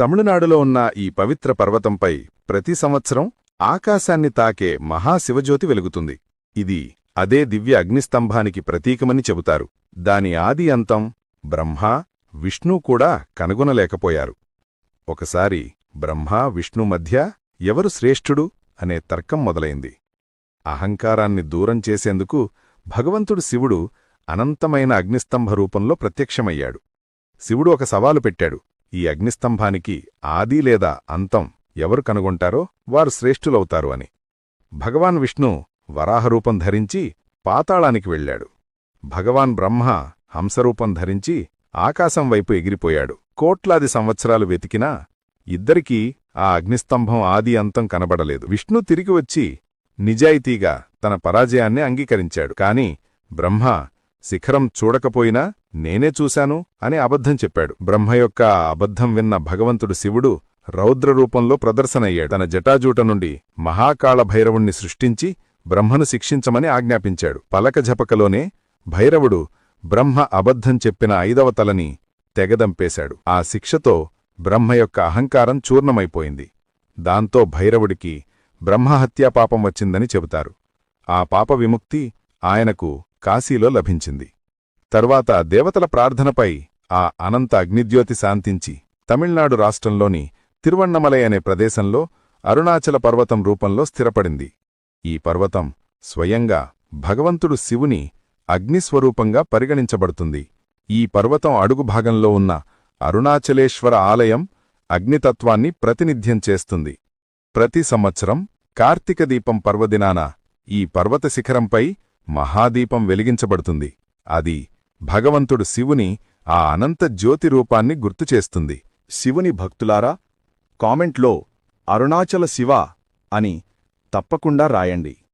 తమిళనాడులో ఉన్న ఈ పవిత్ర పర్వతంపై ప్రతి సంవత్సరం ఆకాశాన్ని తాకే మహాశివజ్యోతి వెలుగుతుంది. ఇది అదే దివ్య అగ్నిస్తంభానికి ప్రతీకమని చెబుతారు. దాని ఆది అంతం బ్రహ్మ విష్ణు కూడా కనుగొనలేకపోయారు. ఒకసారి బ్రహ్మ విష్ణు మధ్య ఎవరు శ్రేష్ఠుడు అనే తర్కం మొదలైంది. అహంకారాన్ని దూరం చేసేందుకు భగవంతుడు శివుడు అనంతమైన అగ్నిస్తంభ రూపంలో ప్రత్యక్షమయ్యాడు. శివుడు ఒక సవాలు పెట్టాడు. ఈ అగ్నిస్తంభానికి ఆది లేదా అంతం ఎవరు కనుగొంటారో వారు శ్రేష్ఠులవుతారు అని. భగవాన్ విష్ణు వరాహరూపం ధరించి పాతాళానికి వెళ్ళాడు. భగవాన్ బ్రహ్మ హంసరూపం ధరించి ఆకాశం వైపు ఎగిరిపోయాడు. కోట్లాది సంవత్సరాలు వెతికినా ఇద్దరికీ ఆ అగ్నిస్తంభం ఆది అంతం కనబడలేదు. విష్ణు తిరిగి వచ్చి నిజాయితీగా తన పరాజయాన్ని అంగీకరించాడు. కాని బ్రహ్మ శిఖరం చూడకపోయినా నేనే చూశాను అని అబద్ధం చెప్పాడు. బ్రహ్మ యొక్క అబద్ధం విన్న భగవంతుడు శివుడు రౌద్రరూపంలో ప్రదర్శనయ్యాడు. తన జటాజూట నుండి మహాకాళ భైరవుణ్ణి సృష్టించి బ్రహ్మను శిక్షించమని ఆజ్ఞాపించాడు. పలకజపకలోనే భైరవుడు బ్రహ్మ అబద్ధం చెప్పిన ఐదవ తలని తెగదంపేశాడు. ఆ శిక్షతో బ్రహ్మ యొక్క అహంకారం చూర్ణమైపోయింది. దాంతో భైరవుడికి బ్రహ్మహత్యాపాపం వచ్చిందని చెబుతారు. ఆ పాప విముక్తి ఆయనకు కాశీలో లభించింది. తర్వాత దేవతల ప్రార్థనపై ఆ అనంత అగ్నిద్యోతి శాంతించి తమిళనాడు రాష్ట్రంలోని తిరువన్నమలై అనే ప్రదేశంలో అరుణాచల పర్వతం రూపంలో స్థిరపడింది. ఈ పర్వతం స్వయంగా భగవంతుడు శివుని అగ్నిస్వరూపంగా పరిగణించబడుతుంది. ఈ పర్వతం అడుగు భాగంలో ఉన్న అరుణాచలేశ్వర ఆలయం అగ్నితత్వాన్ని ప్రతినిధ్యం చేస్తుంది. ప్రతి సంవత్సరం కార్తీక దీపం పర్వదినాన ఈ పర్వత శిఖరంపై మహాదీపం వెలిగించబడుతుంది. అది భగవంతుడు శివుని ఆ అనంత జ్యోతి రూపాన్ని గుర్తుచేస్తుంది శివుని భక్తులారా కామెంట్లో అరుణాచల శివ అని తప్పకుండా రాయండి.